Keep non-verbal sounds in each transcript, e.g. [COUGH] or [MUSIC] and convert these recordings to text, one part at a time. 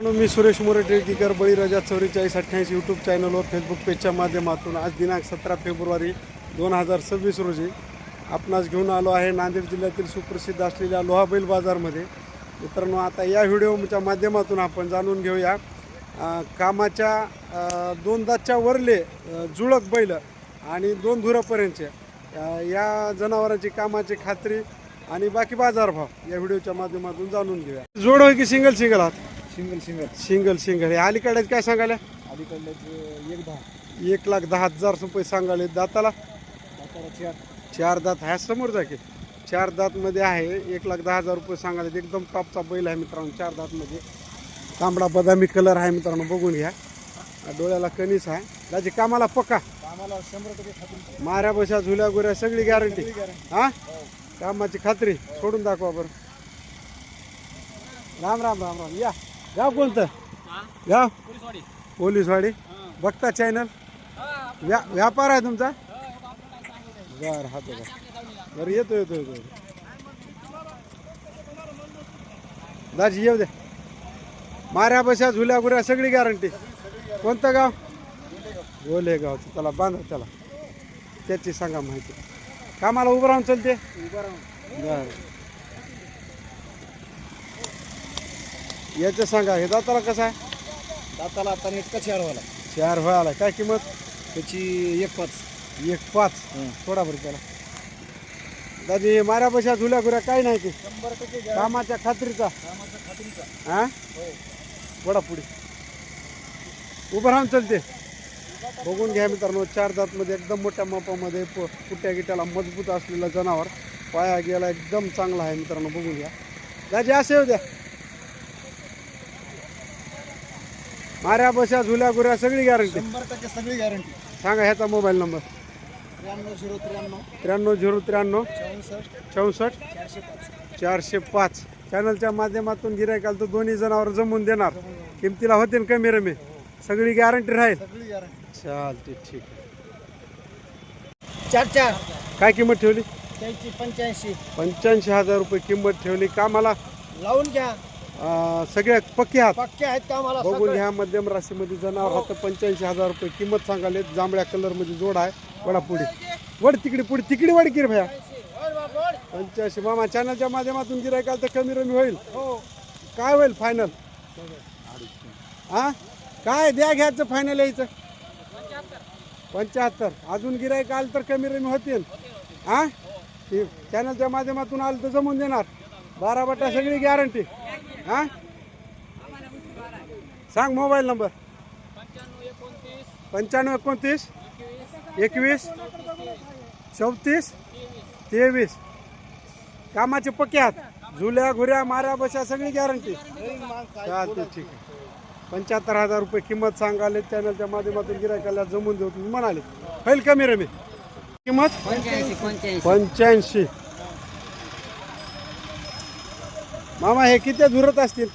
म्हणून मी सुरेश मोरे टेकीकर बळीराजा चौवेचाळीस अठ्ठ्याऐंशी यूट्यूब चॅनलवर फेसबुक पेजच्या माध्यमातून आज दिनांक सतरा फेब्रुवारी दोन हजार सव्वीस रोजी आपणास घेऊन आलो आहे नांदेड जिल्ह्यातील सुप्रसिद्ध असलेल्या लोहा बैल बाजारमध्ये. मित्रांनो आता या व्हिडिओच्या माध्यमातून आपण जाणून घेऊया कामाच्या दोनदाच्या दोन दातच्या वरले जुळक बैल आणि दोन धुरापर्यंतचे या जनावरांची कामाची खात्री आणि बाकी बाजारभाव या व्हिडिओच्या माध्यमातून जाणून घेऊया. जोड होय की सिंगल सिंगल आहात सिंगल सिंगल. Single single. हे अलीकडे काय सांगायला? अलीकडलं एक दहा. एक लाख दहा हजार रुपये सांगाले दाताला? दाताला चार. चार दात. ह्या समोर जा की? चार दातमध्ये आहे. एक लाख दहा हजार रुपये सांगाले एकदम टॉपचा बैल आहे मित्रांनो. चार दातमध्ये तांबडा बदामी कलर आहे मित्रांनो. बघून घ्या. डोळ्याला कणीस आहे. त्याची कामाला पक्का? आम्हाला शंभर टक्के खात्री. माऱ्या बशा झुल्या गुऱ्या सगळी गॅरंटी. हा? कामाची खात्री. सोडून दाखवा बरं. राम राम राम राम. या. गाव कोणतं? गाव? पोलीसवाडी. बघता चॅनल व्या व्यापार आहे तुमचा? बर हा तो बरं येतो येतो येतो. दाजी येऊ दे. माऱ्या बशा झुल्या गुऱ्या सगळी गॅरंटी कोणतं गाव? गोले गाव त्याला बांधा त्याला त्याची सांगा माहिती. कामाला उभं राहून चलते? बर. याचं सांगा हे दाताला कसं आहे? दाताला आता नेटका चार वाला चार व्हायला काय किंमत? त्याची एक पाच. एक पाच. थोडा बरं त्याला दादी माऱ्या बशा झुल्या गुऱ्या काय नाही की? शंभर टक्के कामाच्या खात्रीचा. कामाचा खात्रीचा. हा? वडा पुढे. उभं राहून चलते. बघून घ्या मित्रांनो चार दातमध्ये एकदम मोठ्या मापामध्ये प पुट्या गिट्याला मजबूत असलेलं जनावर. पाया गेला एकदम चांगला आहे मित्रांनो बघून घ्या. दाजी असे होऊ द्या माऱ्या बशा झुल्या गुऱ्या सगळी गॅरंटी शंभर टक्के सगळी गॅरंटी सांगा ह्याचा मोबाईल नंबर त्र्याण्णव झिरो त्र्याण्णव. त्र्याण्णव झिरो त्र्याण्णव. चौसष्ट. चौसष्ट. चारशे पाच. चारशे पाच. चॅनलच्या माध्यमातून गिरायकाल तर दोन्ही जनावर जमून देणार. किमतीला होते ना कमी रमी. सगळी गॅरंटी राहील. सगळी गॅरंटी चालते ठीक आहे. चार चार. काय किंमत ठेवली? त्याची पंच्याऐंशी. पंच्याऐंशी हजार रुपये किंमत ठेवली. कामाला? लावून घ्या. अं, सगळ्यात पक्के हात पक्के आहेत का? आम्हाला बघून ह्या मध्यम राशीमध्ये जनावर हात पंच्याऐंशी हजार रुपये किंमत सांगाले जांभळ्या कलरमध्ये जोड आहे वडा पुढे वड तिकडे पुढे तिकडे वड की रे भया. पंच्याऐंशी. मामा चॅनलच्या माध्यमातून गिरायकाल तर कमी रमी होईल. हो. काय होईल फायनल हा काय? द्या घ्यायचं फायनल यायचं पंच्याहत्तर. अजून गिरायक आलं तर कमी रमी होतील. हा चॅनलच्या माध्यमातून आलं तर जमून देणार. बारा बटा सगळी गॅरंटी हा? सांग मोबाईल नंबर. पंच्याण्णव एकोणतीस एकवीस चौतीस तेवीस. कामाचे पक्के आहात झुल्या घुऱ्या माऱ्या बशा सगळी गॅरंटी चालते ठीक आहे. पंच्याहत्तर हजार रुपये किंमत सांगाले चॅनलच्या माध्यमातून गिरायकाला जमून देऊ तुम्ही म्हणाले. होईल कमी रमी किंमत? पंच्याऐंशी. पंच्याऐंशी पंच्याऐंशी मामा हे किती झुरत असतील?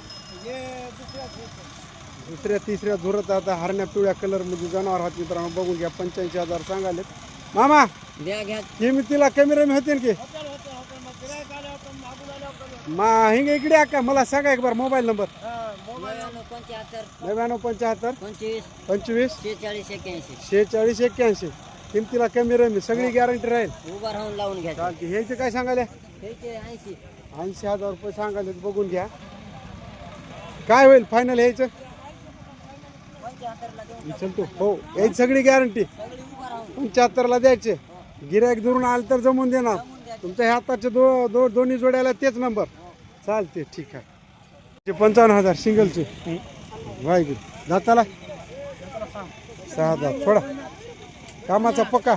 दुसऱ्या तिसऱ्या झुरत आता हरण्या पिवळ्या कलरमध्ये जनावर आहात मित्रांनो बघून घ्या पंच्याऐंशी हजार सांगाले मामा किमतीला कमी रमी होतील की? मा हिंग इकडे का मला सांगा एक बार मोबाईल नंबर. नव्याण्णव पंच्याहत्तर. पंचवीस. शेहेचाळीस एक्क्याऐंशी. किमतीला कमी रमी सगळी गॅरंटी राहील. उभा राहून लावून घ्या. ह्याचे काय सांगाले? त्याचे ऐंशी. ऐंशी हजार रुपये सांगाले बघून घ्या. काय होईल फायनल यायचं? विचारतो हो याची सगळी गॅरंटी पंच्याहत्तरला द्यायचे. गिरायक दुरून आलं तर जमून देणार. तुमच्या हाताचे दो दो दोन्ही जोड्याला तेच नंबर चालते ठीक आहे. पंचावन्न हजार सिंगलचे वाईगुरु दाताला सहा दात थोडा. कामाचा पक्का.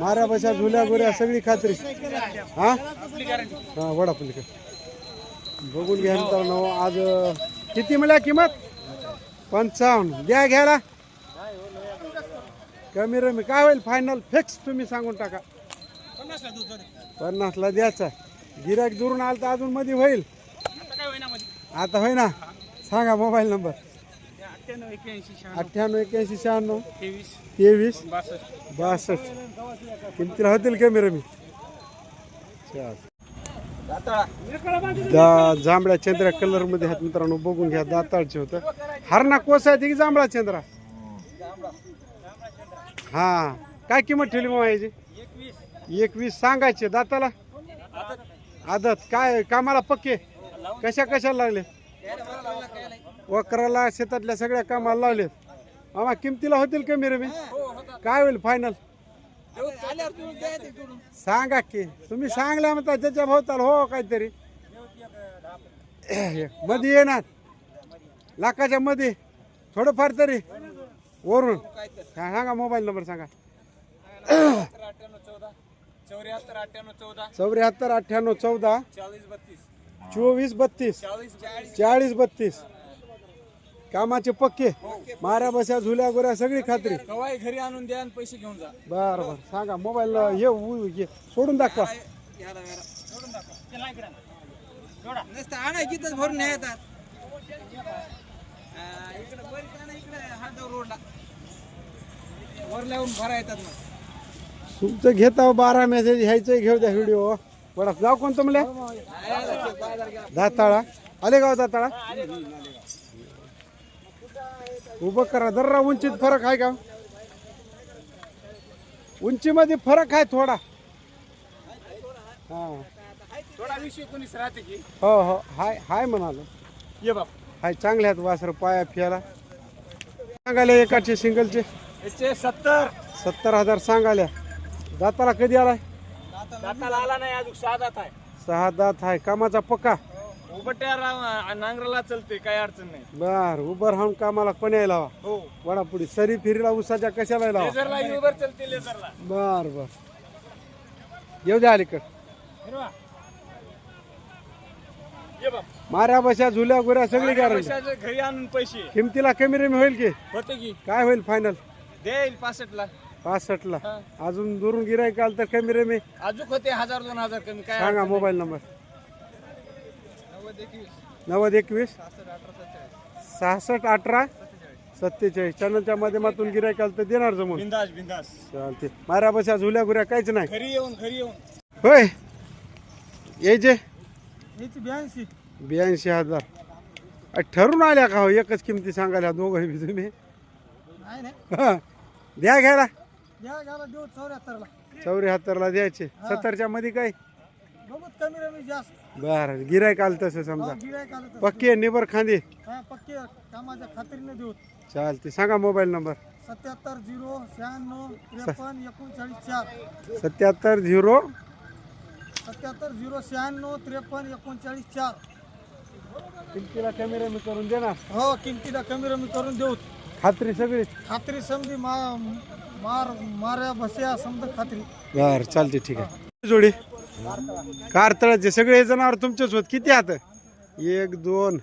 माऱ्या बशा झुल्या गुऱ्या सगळी खात्री. हा? हा वडा बघून घ्या मित्रांनो आज किती मिळाल्या किंमत? पंचावन्न. द्या घ्यायला. कमी रमी. काय होईल फायनल फिक्स तुम्ही सांगून टाका. पन्नासला द्यायचा. गिराक दुरून आलं तर अजून मध्ये होईल. आता होय ना सांगा मोबाईल नंबर अठ्ठ्याण्णव एक्याऐंशी शहाण्णव. तेवीस. बासष्ट. किमतीला होतील कमी रमी चाल दा जांभळ्या चंद्रा कलरमध्ये आहेत मित्रांनो बघून घ्या दाताळचे होतं. हरणा कोस आहे की जांभळा चंद्रा? हा. काय किंमत ठेवली मग याची एकवीस. सांगायचे दाताला? आदत. काय कामाला पक्के? कशा कशाला लागले? वक्राला शेतातल्या सगळ्या कामाला लावले मामा किमतीला होतील कमी रमी काय होईल फायनल सांगा की. तुम्ही सांगल्या म्हणता त्याच्या भोवताल हो काहीतरी. मध्ये येणार. लाखाच्या मध्ये. थोडंफार तरी. वरून. हा, सांगा मोबाईल नंबर सांगा. चौऱ्याहत्तर अठ्ठ्याण्णव चौदा. चौऱ्याहत्तर अठ्ठ्याण्णव चौदा. चाळीस बत्तीस. चोवीस बत्तीस. चाळीस बत्तीस. कामाचे पक्के. माऱ्या बस्या झुल्या गुऱ्या सगळी खात्री. कवाय घरी आणून द्या आणि पैसे घेऊन जा. बर बर. सांगा मोबाईल हे उ- हे सोडून दाखवा. नसतं आणायची तर भरून येतात. इकडे बरीच आणा इकडे हातावर रोडला वर लावून भरा येतात मग. तुमचं घेता बारा मेसेज ह्याचं घेऊ द्या व्हिडिओ बडा गाव कोणतं म्हणले दाताळा आले गाव दाताळा उभं करा. दर्रा उंचीत फरक आहे का? उंचीमध्ये फरक आहे थोडा. हा. थोडा विषय कोणीच राहते की? हो हो. हाय हाय म्हणालो. ये बाप. हाय चांगले आहेत वासर पाया फियाला सांगाले एकाचे सिंगलचे? याचे सत्तर. सत्तर हजार सांगाल्या दाताला कधी आलाय? दाताला आला नाही अजून साधात आहे. सहा दात आहे. कामाचा पक्का? उबट्या राव- नांगराला चलते काय अडचण नाही. बर उभं राहून कामाला कोण्या लावा हो. वडापुडी सरी फिरीला उसाच्या कशाला लावा लेझरला युबर चलते लेझरला. बर बर. येऊ द्या अलीकड. हिरवा ये बाप. माऱ्या बशा झुल्या गुऱ्या सगळी गॅरंटी पैशाचे घरी आणून पैसे. किमतीला कमी रेमी होईल की? होते की. काय होईल फायनल देईल पासष्टला. पासष्टला. हा. अजून दुरून गिरायक आलं तर कमी रेमी अजून होते हजार दोन हजार कमी. काय सांगा मोबाईल नंबर. नव्वद एकवीस. सहासष्ट अठरा. सत्तेचाळीस. सहासष्ट अठरा सत्तेचाळीस चॅनलच्या माध्यमातून गिरायक आलं तर देणार जमून. बिंदास बिंदास. चालते माऱ्या बशा झुल्या गुऱ्या काहीच नाही. घरी येऊन घरी येऊन. होय. यायचे याची ब्याऐंशी. ब्याऐंशी हजार. अ, ठरून आल्या का हो? एकच किमती सांगायला दोघं बी तुम्ही? नाही नाही. हा. द्या घ्यायला. देऊ चौऱ्याहत्तरला. चौऱ्याहत्तरला द्यायचे. सत्तरच्या मध्ये काय? कमी रमी जास्त. बर गिरायक आलं तसं समजा. गिरायक आलं तर पक्के निबर खांदे. हा पक्के कामाच्या खात्रीने देऊ. चालते सांगा मोबाईल नंबर. सत्याहत्तर झिरो शहाण्णव त्रेपन्न एकोणचाळीस चार. सत्याहत्तर झिरो सत्याहत्तर झिरो शहाण्णव त्रेपन्न एकोणचाळीस चार. किमतीला कॅमेरा मी करून देणार. हो किमतीला कमी रमी करून देऊ. खात्री सगळी. खात्री समधी मा मार माऱ्या बस्या समजा खात्री. बर चालते ठीक आहे. जोडी. कारतळाचे सगळे जनावर तुमच्याच होत. किती आहात एक दोन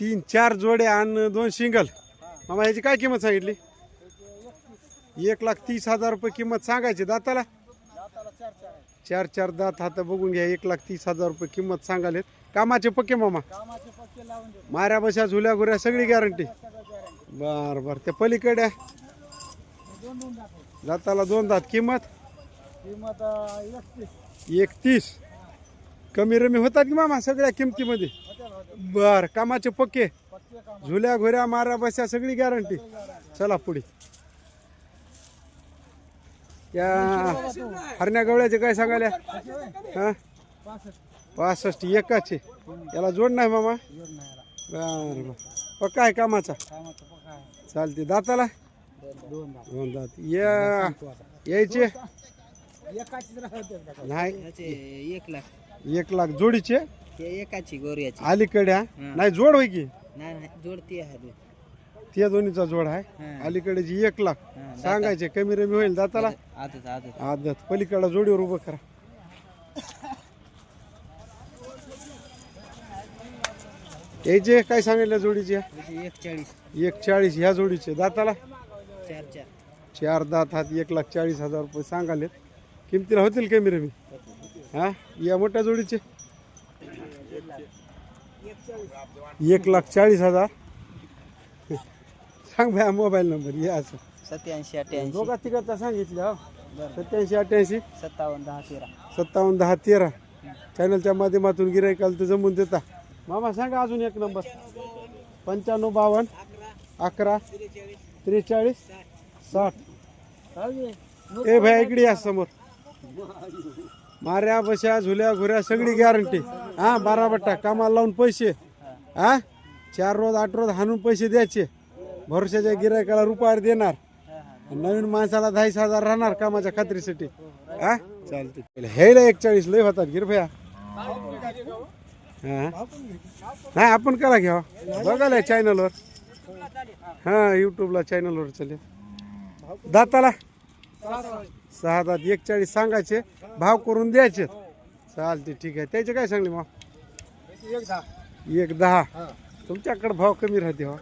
तीन चार जोडे आणि दोन सिंगल. मामा याची काय किंमत सांगितली? एक लाख तीस हजार रुपये किंमत सांगायची दाताला? चार चार दात हात बघून घ्या. एक लाख तीस हजार रुपये किंमत सांगालेत. कामाचे पक्के मामा? माऱ्या बशा झुल्या गुऱ्या सगळी गॅरंटी बर बर. त्या पलीकडे? दाताला दोन दात. किंमत? किंमत एकतीस. एकतीस? कमी रमी होतात की मामा सगळ्या किमतीमध्ये? बर कामाचे पक्के? झुल्या घोऱ्या मारा बशा सगळी गॅरंटी चला पुढे. या हरण्या गवळ्याचे काय सांगायला? हा? पासष्ट एकाचे. याला जोड नाही मामा? बर बर. पक्का आहे कामाचा? चालते दाताला? दोन दात. या. यायचे? नाही. एक लाख. एक लाख जोडीचे? ते एकाची गोऱ्याची अलीकडे हा? नाही जोड होय की? नाही नाही जोडती आहे दोन. त्या दोन्हीचा जोड आहे. हा. अलीकडेची एक लाख. हा, सांगायचे कमी रमी होईल दाताला? आदत आदत. आदत. पलीकडला जोडीवर उभं करा. यायचे काय सांगितलं जोडीचे? त्याची एक चाळीस एक चाळीस ह्या जोडीचे. दाताला? चार चार. चार दात हात एक लाख चाळीस हजार रुपये सांगालेत. किमतीला होतील कमी रमी हा? या मोठ्या जोडीचे? एक लाख चाळीस हजार. सांग भया मोबाईल नंबर या असं. सत्याऐंशी अठ्ठ्याऐंशी. दोघा तिघाचा सांगितलं हो. सत्याऐंशी अठ्ठ्याऐंशी. सत्तावन्न दहा तेरा. सत्तावन्न दहा तेरा. चॅनलच्या माध्यमातून गिरायकाला तर जमून देता. मामा सांगा अजून एक नंबर. पंच्याण्णव बावन्न अकरा त्रेचाळीस साठ. ए भाई इकडे या समोर. माऱ्या बशा झुल्या घुऱ्या सगळी गॅरंटी हा बारा बट्टा. कामाला लावून पैसे. हा? चार रोज आठ रोज हाणून पैसे द्यायचे. भरोशाच्या गिरायकाला रुपयावर देणार. नवीन माणसाला दहाच हजार राहणार कामाच्या खात्रीसाठी. हा? चालते हेला एकचाळीस लय होतात गिरभया हा? नाही आपण कला घ्यावा बघायला चॅनलवर हा युट्यूबला चॅनलवर चालेल दाताला. सहा दात एक चाळीस सांगायचे भाव करून द्यायचे. चालते ठीक आहे. त्याचे काय सांगले मग एक दहा. तुमच्याकडे भाव कमी राहते हो.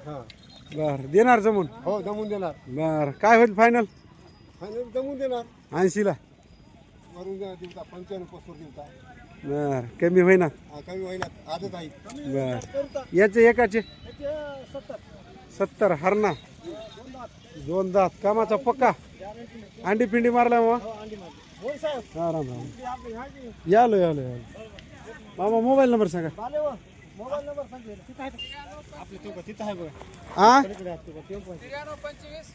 बर देणार जमून? हो जमून देणार. बर काय होईल फायनल फायनल जमून देणार. ऐंशीला. बर कमी होईना. हा, कमी होईनात आजच आहे. बर. याचे एकाचे? सत्तर. हरणा दोन दात. कामाचा पक्का? अंडी पिंडी मारला. मग हा राम राम. यालो यालो यालो. मामा मोबाईल नंबर सांगा. हा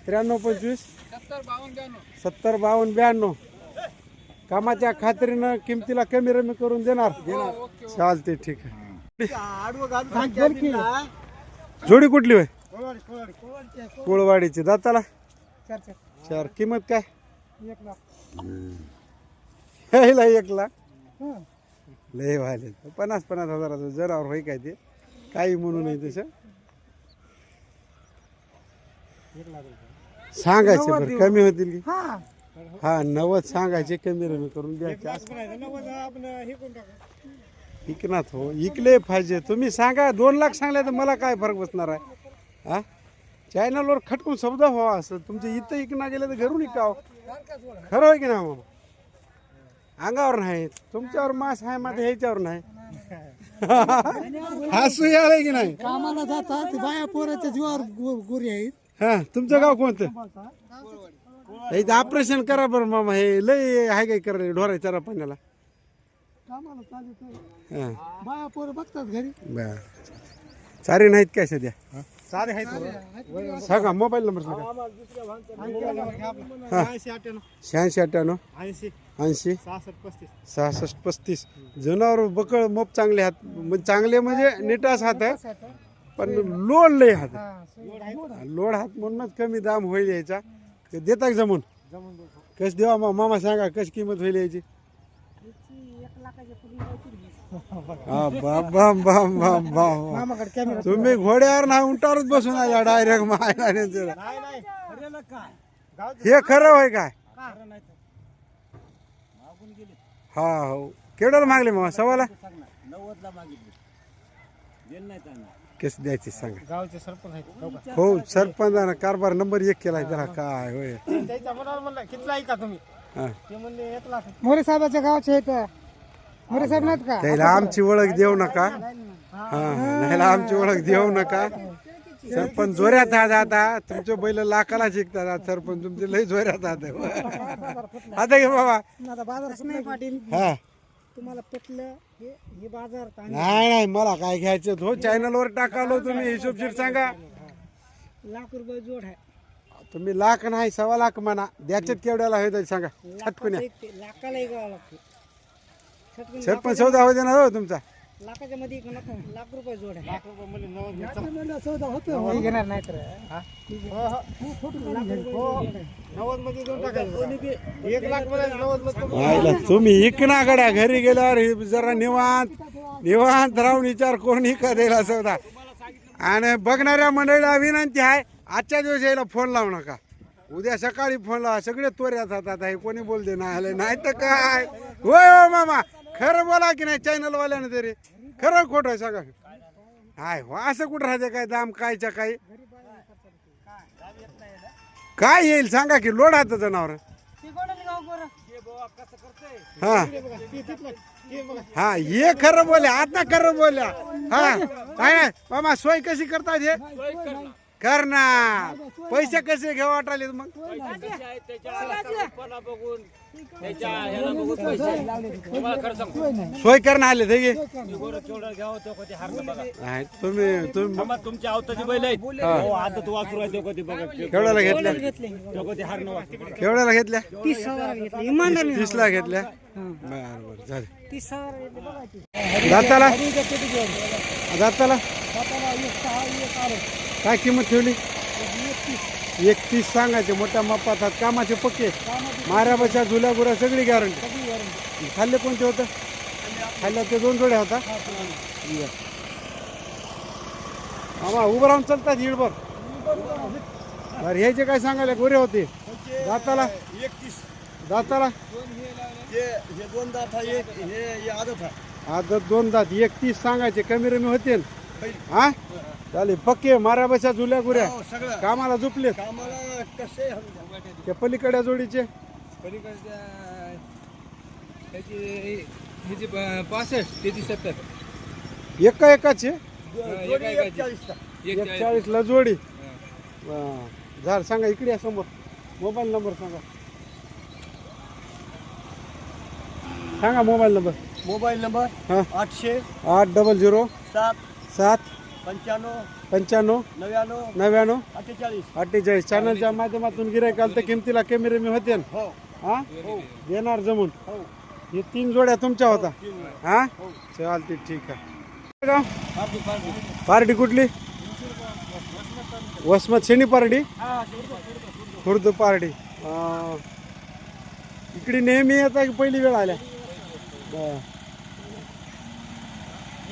त्र्याण्णव पंचवीस. सत्तर बावन्न ब्याण्णव. सत्तर बावन्न ब्याण्णव. कामाच्या खात्रीनं किमतीला कमी रमी करून देणार. चालते ठीक आहे. जोडी कुठली होय? कोळवाडीची. दाताला? चार. किंमत काय? ह्याला एक लाख. लय व्हायले. पन्नास पन्नास हजाराचं जरावर होय काय ते? काही म्हणू नये तसं. सांगायचे बरं कमी होतील की? हा. नव्वद सांगायचे कमी रमी करून द्यायचे. असं. इकनात हो इकले पाहिजे. तुम्ही सांगा दोन लाख सांगले तर मला काय फरक बसणार आहे? हा? चॅनलवर खटकून शब्द व्हावा असं. तुमचे इथं इकना गेले तर घरून इकाव खरं आहे की ना मामा अंगावर नाही. तुमच्यावर मास आहे माझ्या ह्याच्यावर नाही. [LAUGHS] हसू यायला की नाही? कामाला जातात बाया पोराच्या जीवावर गोरी आहेत. हा तुमचं गाव कोणतं? ऑपरेशन करा बरं मामा. हे लय हाय काय करा ढोरा चारा पाण्याला. हा. बाया पोरं बघतात घरी. बर. चारी नाहीत काय सध्या? सारे आहेत सांगा मोबाईल नंबर सांगा. शहाऐंशी अठ्ठ्याण्णव. ऐंशी. ऐंशी सहासष्ट पस्तीस. सहासष्ट पस्तीस जनावर बकळ मोप चांगले हात. म्हणजे चांगले म्हणजे निटास हात आहे. पण लोड लय हात. लोड हात म्हणूनच कमी दाम होईल यायचा ते देता जमून? कस देवा मा- मामा सांगा कशी किंमत होईल याची? हा, बाम बाम बाम बाम बाम मामाकडे कॅमेरा तुम्ही घोड्यावर ना उंटावरच बसून आला डायरेक्ट मायला नाही नाही खरेला काय? गावचं हे खरं होय काय? खरं नाही हा हो. केवढ्याला मागले मग सवाला नव्वदला मागितली. दिलं नाही त्यांना. कस द्यायचे सांगा. गावचे सरपंच आहेत हो का? हो सरपंचानं कारभार नंबर एक केलाय त्याला काय होय. त्याच्या मनावर म्हणलं कितला ऐका तुम्ही? हा. ते म्हणले एक लाख. मोरे साहेबाच्या गावचे आहेत. मोरे साहेब नाहीत का? त्याला आमची ओळख देऊ नका. हा त्याला आमची ओळख देऊ नका. सरपंच जोऱ्यात आहात आता तुमचे बैल लाखाला शिकतात आज सरपंच तुमचे लय जोऱ्यात आहात आता घे बाबा. आता नाही पाटील हा. तुम्हाला पटलं हे हे बाजार नाही नाही मला काय घ्यायचं? हो चॅनलवर टाकालो तुम्ही हिशोबशीर सांगा. लाख रुपये जोड आहे. तुम्ही लाख नाही सव्वा लाख म्हणा. द्याच्यात केवढ्याला होईल ते सांगा. छटकुन्या लाखाला एक गावा लागते. छटकून सरपंच सौदा होते ना हो तुमचा. लाखाच्या मध्ये एक लाख लाख रुपये जोड आहे. लाख रुपये म्हणजे सौदा होतो. घेणार नाही तर. नव्वदमध्ये दोन टाकायचं एक लाखमध्ये नव्वदमध्ये आईला तुम्ही इकना गड्या घरी गेल्यावर हे जरा निवांत निवांत राहून विचार कोण इका द्यायला सौदा आणि बघणाऱ्या मंडळीला विनंती आहे आजच्या दिवस यायला फोन लावू नका. उद्या सकाळी फोन लावा. सगळे तोऱ्यात हातात आहे कोणी बोलते नाही आले नाही तर काय? होय हो मामा. खरं बोला की नाही चॅनल वाल्यानं तरी. खरं खोटं आहे सांगा हाय हो असं कुठं राहते काय दाम कायच्या काय? काय येईल सांगा की लोड हात जनावर. हा. हा हे खरं बोल्या आता खरं बोल्या हा. काय मामा सोय कशी करतात हे? करणार. पैसे कसे घेऊ वाटाले मग? त्याच्या बघून त्याच्या ह्याला बघून पैसे तुम्हाला खरं सांगतो सोय करणं आले ते तुम्ही तुमच्या आवताची बैल आहेत. हो, आता तू कधी बघा. केवढ्याला घेतल्या? तो कधी हारणं वासरू. केवढ्याला घेतल्या? तीस ला घेतल्या? बर बर झाले. तीस हजार काय किंमत ठेवली? एकतीस सांगायचे मोठ्या मापात कामाचे पक्के. बशा झुल्या गुऱ्या सगळी गॅरंटी खाल्ले कोणते होतं? खाल्ल्या ते दोन जोड्या होता. मामा उभं राहून चालतात हिडभर बरं हे जे काय सांगायला? गोरे होते. दाताला? एकतीस. दाताला? दोन दात एक हे आदत आदत दोन दात. एकतीस सांगायचे. कमी रमी होते हा? चालेल. पक्के माऱ्या बशा झुल्या गुऱ्या. सगळं. कामाला झुपले कामाला कसे त्या पलीकडच्या जोडीचे. पलीकडच्या त्याची ह्याची पासष्ट त्याची सत्तर. एका एकाचे? जोडी एकचाळीसचा. एक चाळीसला जोडी. वा. झाड सांगा इकडे या समोर. मोबाईल नंबर सांगा. सांगा मोबाईल नंबर. मोबाईल नंबर हां. आठशे आठ डबल झिरो सात सात पंच्याण्णव पंच्याण्णव नव्याण्णव नव्याण्णव अठ्ठेचाळीस. अठ्ठेचाळीस. चॅनलच्या माध्यमातून गिरायक आलं तर किमतीला कमी रमी होते ना. हो. हा? देणार जमून. हो. हे तीन जोड्या तुमच्या होता. हा चालते ठीक आहे. गाव पार्टी कुठली? वसमत शेणी पार्टी खुर्द पार्टी अं, इकडे नेहमी येता की पहिली वेळ आल्या? बरं.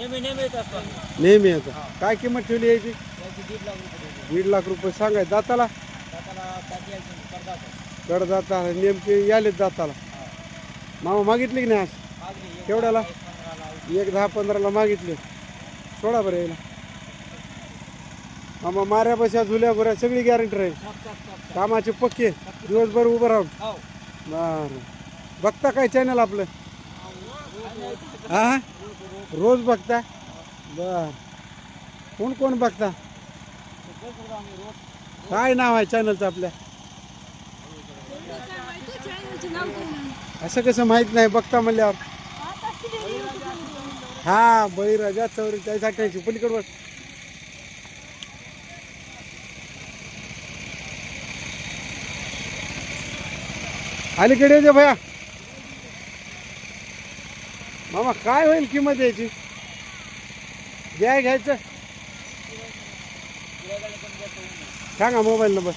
नेहमी नेहमी येत असतो नेहमी येतं. काय किंमत ठेवली याची? दीड लाख रुपये सांगाय दाताला? कडदाता नेमके यालेत दाताला. मामा मागितली की नाही आज? केवढ्याला? एक दहा पंधराला मागितले. सोडा बरं यायला मामा माऱ्या बशा झुल्या गुऱ्या सगळी गॅरंटी राहील. कामाचे पक्के. दिवसभर उभं राहून. बरं. बघता काय चॅनल आपलं? हा रोज बघता? बर. कोण कोण बघता? काय नाव आहे चॅनलचं आपल्या? असं कसं माहीत नाही बघता म्हणल्यावर. हा बळीराजा चौवेचाळीस अठ्ठ्याऐंशी पलीकडवर अलीकडे दे भया मामा काय होईल किंमत याची? घ्याय घ्यायचं? सांगा मोबाईल नंबर.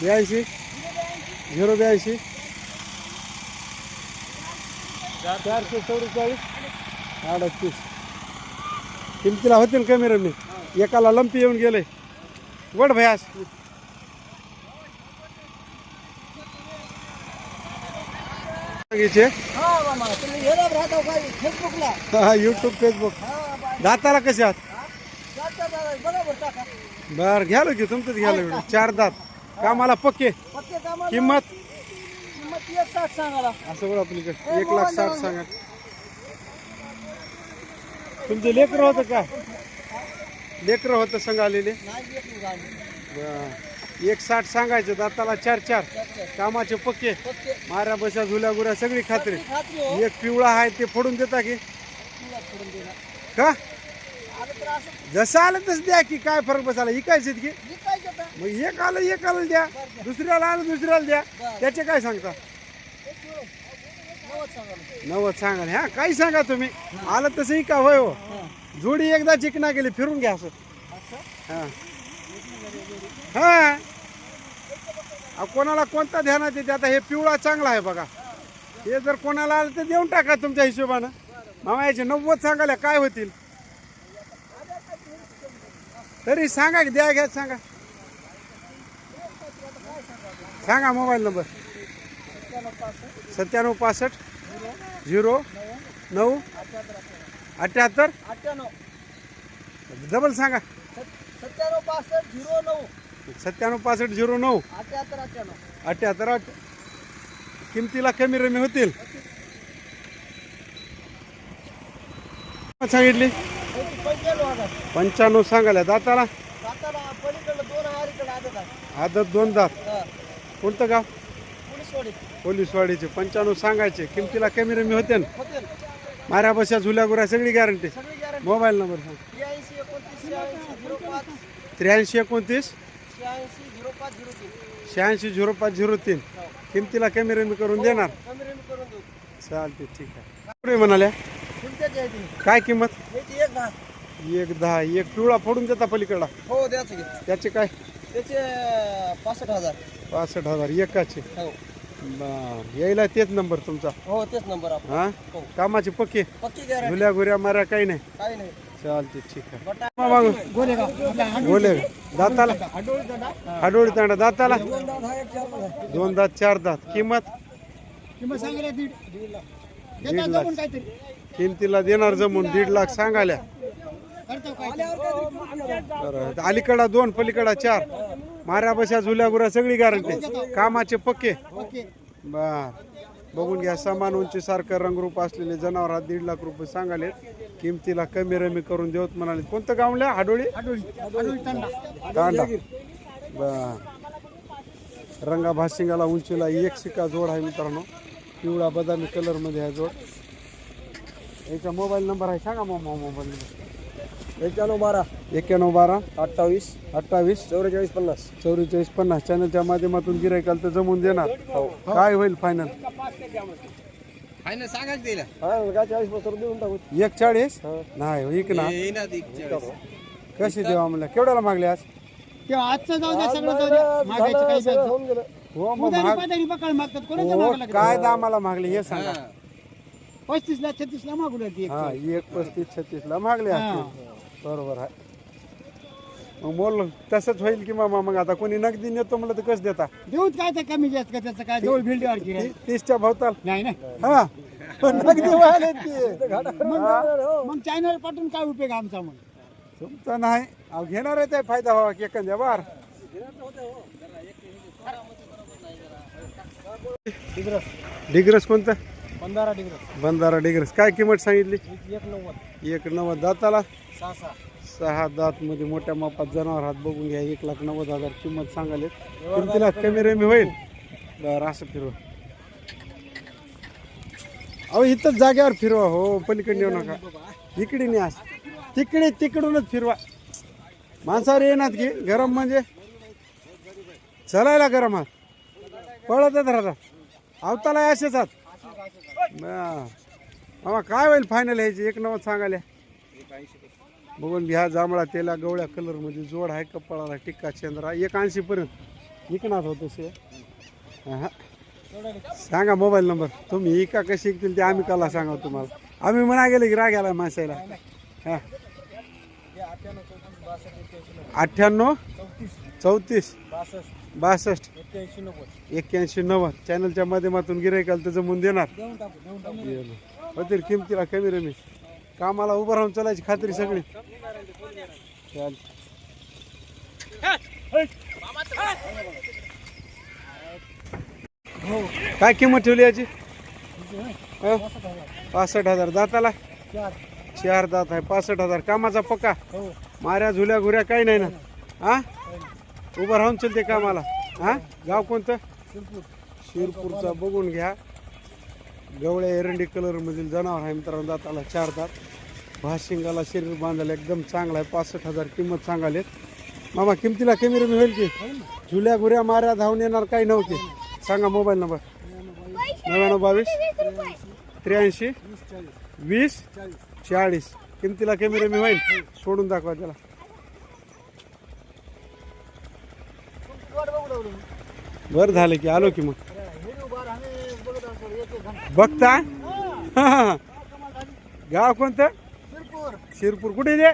ब्याऐंशी. झिरो ब्याऐंशी. चारशे चौवेचाळीस. अडतीस. किमतीला होतील कमी रमी एकाला लंपी येऊन गेले. वड भयास सांगायचे हे युट्यूब फेसबुक दाताला कसे आहात? बर घ्यालो की तुमचंच घ्यालो व्हिडिओ चार दात. कामाला पक्के? किंमत? किंमत एक साठ सांगाला असं बघा आपल्याकडे एक लाख साठ सांगा. तुमचे लेकरं होतं का? लेकरं होतं संघ आलेले. बर. एक साठ सांगायचे दाताला चार चार. कामाचे पक्के. माऱ्या बशा झुल्या गुऱ्या सगळी खात्री. हो. एक पिवळा आहे ते फोडून देता की? का? जसं आलं तसं द्या की काय फरक बसायला? इकायचे की मग एक आलं एक आलं द्या. दुसऱ्याला आलं दुसऱ्याला द्या. त्याचे काय सांगता? नवद नव्वद सांगा ह्या काही सांगा तुम्ही? आलं तसंही का होय हो. जोडी एकदा चिकना गेली फिरून घ्या असं? हा. हा. कोणाला कोणता ध्यानात येते आता हे पिवळा चांगला आहे बघा. हे जर कोणाला आलं तर देऊन टाका तुमच्या हिशोबानं. मामा याचे नव्वद सांगायला काय होतील? तरी सांगा की द्या घ्या सांगा. सांगा मोबाईल नंबर. सत्त्याण्णव पासष्ट झिरो नऊ अठ्याहत्तर. अठ्ठ्याण्णव डबल सांगा. सत- सत्त्याण्णव पासष्ट झिरो नऊ. सत्त्याण्णव पासष्ट झिरो नऊ. अठ्ठ्याहत्तर अठ्ठ्याण्णव अठ्याहत्तर आठ. किमतीला कमी रमी होतील. सांगितली? पंच्याण्णव सांगायला. दाताला? पलीकडलं दोन आदत आहे आदत दोन दात. कोणतं गाव? पोलीस वाडी पोलीसवाडीचे. पंच्याण्णव सांगायचे. किमतीला कमी रमी होते ना माऱ्या बशा झुल्या गुऱ्या सगळी गॅरंटी सगळी गॅरंटी मोबाईल नंबर सांग. त्र्याऐंशी एकोणतीस शहाऐंशी झिरो पाच. त्र्याऐंशी एकोणतीस? शहाऐंशी झिरो पाच झिरो तीन. शहाऐंशी झिरो पाच झिरो तीन. किमतीला कमी रमी करून देणार. कमी रेमी करून देऊ. चालते ठीक आहे. पुढे म्हणाल्या? तुमच्याच आहे ती काय किंमत? याची एक दहा. एक दहा. एक पिवळा फोडून देता पलीकडला. हो द्याच घे त्याचे काय? त्याचे पासष्ट हजार. पासष्ट हजार. एकाचे. हो. बर. यायला तेच नंबर तुमचा. हो तेच नंबर आपण हा? हो. कामाचे पक्के? पक्की गॅरंटी झुल्या गुऱ्या माऱ्या काही नाही. काही नाही. चालते ठीक आहे. मग बोले दाताला. हाडोळी तांडा दाताला. दोन दात चार दात. किंमत? किंमत सांगितलं दीड दीड लाख. किमतीला देणार जमून दीड लाख सांगाल्या. अलीकडा दोन पलीकडा चार. माऱ्या बशा झुल्या गुऱ्या सगळी गॅरंटी कामाचे पक्के. बर. बघून घ्या समान उंची सारखं रंगरूप असलेले जनावर दीड लाख रुपये सांगाले किमतीला कमी रमी करून देऊत म्हणाले. कोणतं गावल्या हाडोळी? आडोळी आडोळी तांडा. बर. रंगा भाशिंगाला उंचीला एक शिका जोड आहे मित्रांनो. पिवळा बदामी कलरमध्ये आहे जोड. याचा मोबाईल नंबर आहे सांगा मग मोबाईल नंबर. एक्क्याण्णव बारा. एक्क्याण्णव बारा. अठ्ठावीस. अठ्ठावीस. चौवेचाळीस पन्नास. चौवेचाळीस पन्नास. चॅनलच्या माध्यमातून गिरायकाल तर जमून देणार. काय होईल फायनल फायनल सांगायचं दिला. काय चाळीसपासून देऊन टाकू. एक चाळीस नाही एक ना कशी देवा म्हणलं? केवढ्याला मागले आज? ते आजचं जाऊ द्या सगळं जाऊ द्या. मागायचं काही नाही. होऊन गेलं. हो मग उधारी महाग पाधारी बकाल मागतात. कोणाचं हो, मागायला काय दामाला मागले हे सांगा. पस्तीस ला छत्तीस ला मागू लागते एक. हा एक पस्तीस छत्तीस ला मागले असतील. बरोबर आहे. मग मोल तसंच होईल की मामा मग आता कोणी नगदी नेतो म्हणलं तर कसं देता? देऊच काय ते कमी जास्त का त्याचं काय? जवळ भिल्डीवर की ती- तीसच्या भवताल. नाही ना हा. पण नगदी ते. मग चायनावर पाठवून काय उपयोग आमचा मग? तुमचा नाही. अहो घेणार आहे ते फायदा व्हावा की एखाद्या बार डिग्रस कोणतं? पंधरा डिग्री बंधारा डिग्रस. काय किंमत सांगितली? एक नव्वद. एक नव्वद. दाताला? सहा सहा. सहा दातमध्ये मोठ्या मापात जनावर हात बघून घ्या एक लाख नव्वद हजार किंमत सांगाले किमतीला कमी रेमी होईल. बरं असं फिरवा. अहो इथंच जाग्यावर फिरवा हो पलीकडे येऊ नका. इकडे नाही अस. तिकडे तिकडूनच फिरवा. माणसावर येणार की गरम म्हणजे. चलायला गरम आहात पळतच राहतात अवताला असेच आहात बरं. काय होईल फायनल ह्याची? एक नव्वद सांगायला. बघून घ्या जांभळा तेला गवळ्या कलरमध्ये जोड आहे कपाळाला टिक्का चंद्रा एक ऐंशी पर्यंत. विकणार होत तसे हा. सांगा मोबाईल नंबर. तुम्ही इका कशी ऐकतील ते आम्ही कला सांगा तुम्हाला. आम्ही म्हणा गेले की राग आला माणसाला हा. अठ्ठ्याण्णव चौतीस. बासष्ट. एक्क्याऐंशी नव्वद. चॅनलच्या माध्यमातून गिरायकाल तर जमून देणार. होतील किमतीला कमी रमी कामाला उभं राहून चलायची खात्री सगळी. हो. काय किंमत ठेवली याची? पासष्ट हजार. दाताला? चार दात आहे. पासष्ट हजार. कामाचा पक्का? माऱ्या झुल्या घुऱ्या काही नाही ना? हा? उभं राहून चलते कामाला. हा? गाव कोणतं? शिरपूरचा. बघून घ्या. गवळ्या एरंडी कलर मधील जनावर आहे मित्रांनो दाताला चार दात. भाशिंगाला शरीर बांधायला एकदम चांगला आहे. पासष्ट हजार किंमत सांगाले मामा किमतीला कमी रमी होईल की? झुल्या गुऱ्या माऱ्या धावून येणार काही नव्हते. सांगा मोबाईल नंबर. नव्याण्णव बावीस. त्र्याऐंशी. वीस. चाळीस. किमतीला कमी रमी होईल? सोडून दाखवा त्याला. बरं झालं की आलो की मग. बघता? [LAUGHS] गाव कोणतं? शिरपूर. कुठे दे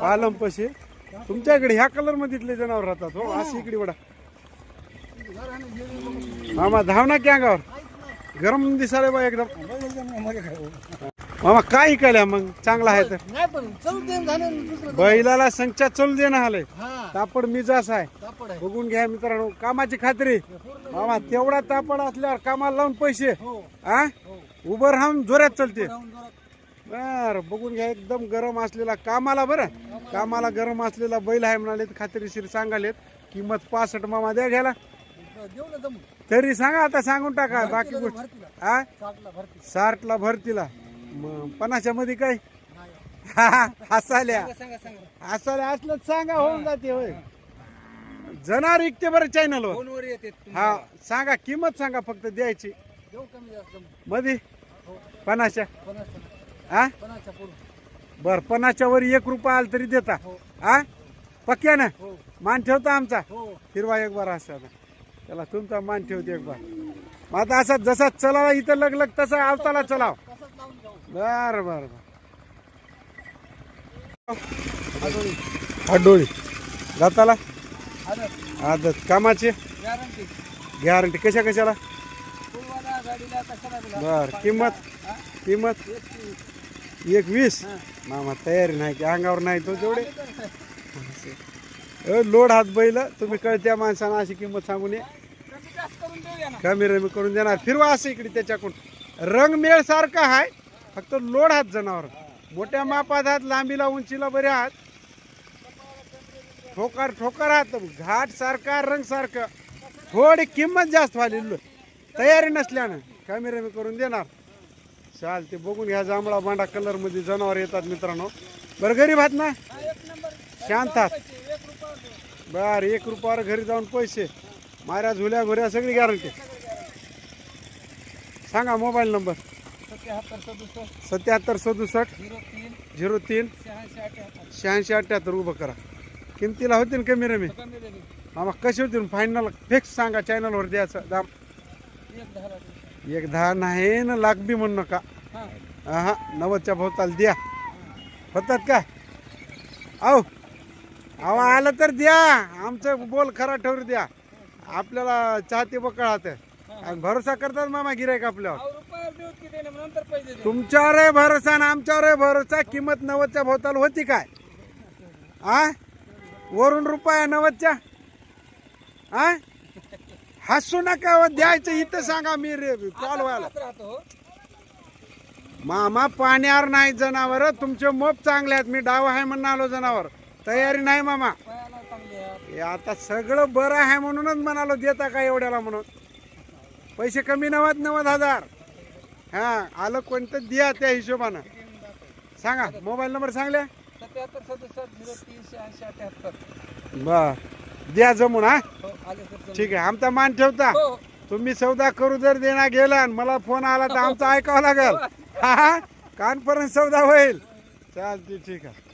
पालमपशी. तुमच्याकडे ह्या कलर मधीतले जनावर राहतात हो. अशी इकडे वडा मामा धाव ना की अंगावर. गरम दिसाले बा एकदम. मामा काय इकायला मग? चांगला आहे तर. बैलाला संख्या चल देणं आलंय. हा. तापड मिजास आहे. बघून घ्या मित्रांनो कामाची खात्री. मामा तेवढा तापड असल्यावर कामाला लावून पैसे. हो. हा उभं राहून जोरात चलते. बर बघून घ्या एकदम गरम असलेला कामाला बरं. कामाला गरम असलेला बैल आहे म्हणाले खात्रीशीर सांगालेत. किंमत पासष्ट मामा द्या घ्यायला. देऊ ना जमून तरी सांगा आता सांगून टाका बाकी गोष्ट भरतीला. हा? साठला भरती साठला भरतीला. मग पन्नासच्या मध्ये काय? हसाल्या. सांगा सांगा हसाल्या असलं सांगा होऊन जाते होय. जनावर इकते बरं चॅनलवर फोनवर येते हा सांगा किंमत सांगा फक्त द्यायची. देऊ कमी जास्त. जमून मध्ये पन्नासच्या. पन्नास हा? बर पन्नासच्या वर एक रुपया आला तरी देता. हा. पक्क्यानं हो. मान ठेवता आमचा? हो. हिरवा एक बार असा त्याला तुमचा मान ठेवते एक बार. मग आता असा जसा चलावा इथं लगलग तसा आवताला चलाव. बर बर बर. आडोळी जाताला? आदत. कामाची? गॅरंटी. कशा कशाला? बर. किंमत? किंमत? एक वीस मामा तयारी नाही की अंगावर नाही तो जेवढे. लोड हात बैल तुम्ही कळत्या माणसांना अशी किंमत सांगून ये. कमी रमी करून देणार. फिरवा असं इकडे त्याच्याकडून. रंग मेळ सारखा आहे फक्त लोड हात जनावर. मोठ्या मापात हात लांबीला उंचीला बरे हात. ठोकर ठोकर हात. घाट सारखा रंग सारखं. थोडी किंमत जास्त व्हाली तयारी नसल्यानं कमी रमी करून देणार. चाल ते बघून घ्या जांभळा बांडा कलरमध्ये जनावर येतात मित्रांनो. बरं घरी भात ना? शांत बर एक रुपयावर घरी जाऊन पैसे. माऱ्या झुल्या घुऱ्या सगळी गॅरंटी सांगा मोबाईल नंबर सत्याहत्तर सदुसष्ट. झिरो तीन. शहाऐंशी अठ्याहत्तर. उभं करा. किमतीला होतील कमी रमी? आम्हाला देणे कसे होतील? फायनल फिक्स सांगा चॅनलवर द्यायचं. दाम. एक दहा नाही ना लाख बी म्हणू नका. हां. हा नव्वदच्या भोवताल द्या. होतात का? आहो अहो आलं तर द्या. आमचं बोल खरा ठेवू द्या. आपल्याला चाहते बकळात आणि भरोसा करतात मामा गिरायक आपल्यावर. अहो रुपयावर देऊ की देणे नंतर पैसे दे तुमच्यावर आहे भरोसा आणि आमच्यावर आहे भरोसा. किंमत नव्वदच्या भोवताल होती काय? आ? वरून रुपया नव्वदच्या? आ? हसू नका व द्यायचं इथं सांगा मी रे कॉल व्हायला. हो. मामा पाण्यावर नाही जनावर तुमचे मोप चांगले आहेत. मी डाव आहे म्हणून आलो जनावर. तयारी नाही मामा. हे आता सगळं बरं आहे म्हणूनच म्हणालो देता का एवढ्याला म्हणून? पैसे कमी नव्वद नव्वद हजार. हा आलं कोणतं द्या त्या हिशोबानं. सांगा मोबाईल नंबर सांगल्या सत्याहत्तर सदुसष्ट झिरो तीन शहाऐंशी अठ्याहत्तर. बर. द्या जमून हा? हो ठीक आहे आमचा मान ठेवता. हो. हो. तुम्ही सौदा करू जर देणार गेला आणि मला फोन आला तर [LAUGHS] आमचा ऐकावं लागेल. हा. कॉन्फरन्स सौदा होईल. चालते ठीक आहे.